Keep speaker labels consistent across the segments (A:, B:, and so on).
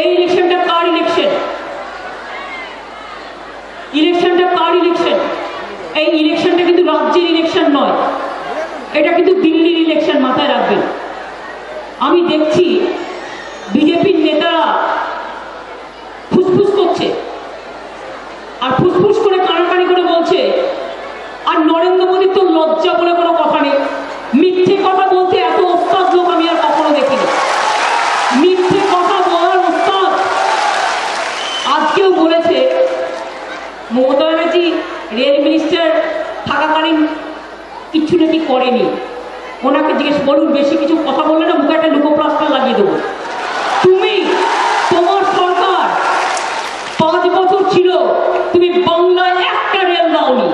A: এই ইলেকশনটা কার ইলেকশন? ইলেকশনটা কার ইলেকশন? এই ইলেকশনটা কিন্তু রাজ্যের ইলেকশন নয়। এটা কিন্তু দিল্লির ইলেকশন মাথায় রাখবেন। আমি দেখছি বিজেপির নেতারা ফুসফুস করছে। আর ফুসফুস করে কানাকানি করে বলছে, আর নরেন্দ্র মোদীর তো লজ্জা বলে কোনো কথা নেই মিথ্যে কথা বলতে এত ওস্তাদ লোক আমি আর কখনো দেখিনি মিথ্যে কথা বলার ওস্তাদ আজকেও বলেছে মমতা ব্যানার্জি, রেল মিনিস্টার থাকাকালীন কিচ্ছু নাকি করেনি। ওনাকে জিজ্ঞেস বলুন বেশি কিছু কথা বললে না মুখে একটা লুকোপ্লাস্টার লাগিয়ে দেবো। তুমি, তোমার সরকার পাঁচ বছর ছিল, তুমি বাংলায় একটা রেল দাওনি।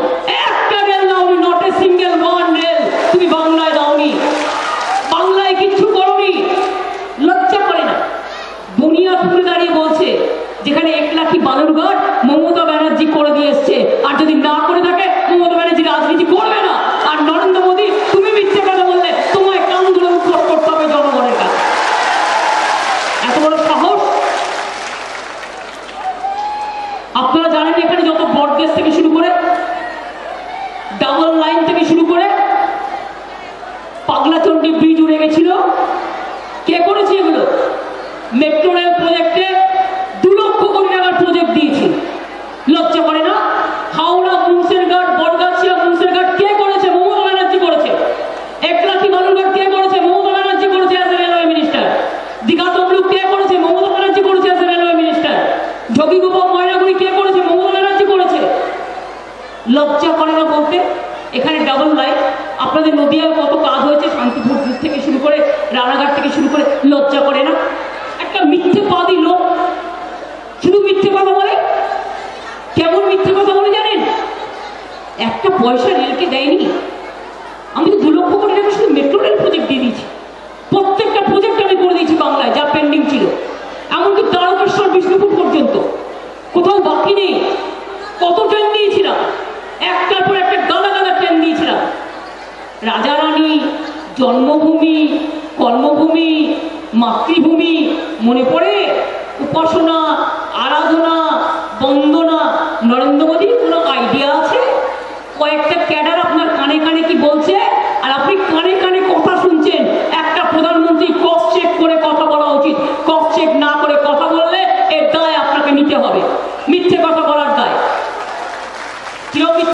A: একটা রেল দাওনি not a single one rail তুমি বাংলায় দাওনি। বাংলায় কিচ্ছু করনি। লজ্জা করে না। দুনিয়া ঘুরে দাঁড়িয়ে বলছে, যেখানে এক লাখি বালুরঘাট মমতা ব্যানার্জি করে দিয়ে এসছে আর যদি না করে থাকে মমতা ব্যানার্জি রাজনীতি করবে না আর নরেন্দ্র মোদী তুমি মিথ্যে কথা বললে তোমায় কান ধরে উৎসব করতে হবে জনগণের কাছে এত বড় সাহস আপনারা জানেন এখানে যত বটগেজ থেকে শুরু করে ডাবল লাইন থেকে শুরু করে পাগলাচন্ডী ব্রিজ উড়ে গেছিল। কে করেছে এগুলো? মেট্রো রেল প্রজেক্টে দু লক্ষ কোটি টাকার প্রজেক্ট দিয়েছে। লজ্জা করে না? হাওড়া মুন্সেরঘাট, বটগাছিয়া মুন্সেরঘাট কে করেছে? মমতা ব্যানার্জি করেছে। একলাখি বালুরঘাট কে করেছে? মমতা ব্যানার্জি করেছে as railway minister Digha Tamluk কে করেছে? মমতা ব্যানার্জি করেছে as railway minister Jogighopa Maynaguri কে করেছে? মমতা ব্যানার্জি করেছে। লজ্জা করে না বলতে? এখানে ডাবল লাইন আপনাদের নদিয়ার কত কাজ হয়েছে শান্তিপুর থেকে শুরু করে রানাঘাট থেকে শুরু করে লজ্জা করে না? একটা মিথ্যে পাদি লোক। শুধু মিথ্যে কথা বলে? কেমন মিথ্যে কথা বলে জানেন? একটা পয়সা রেলকে দেয়নি। আমি তো দু লক্ষ কোটি টাকা শুধু মেট্রো রেল প্রজেক্ট দিয়ে দিয়েছি। প্রত্যেকটা প্রজেক্ট আমি করে দিয়েছি বাংলায়, যা পেন্ডিং ছিল। এমনকি তারকেশ্বর বিষ্ণুপুর পর্যন্ত। কোথাও বাকি নেই। কত ট্রেন দিয়েছিলাম একটার পর একটা গাদা গাদা ট্রেন দিয়েছিলাম রাজা রানী জন্মভূমি কর্মভূমি মাতৃভূমি মনে পড়ে উপাসনা আরাধনা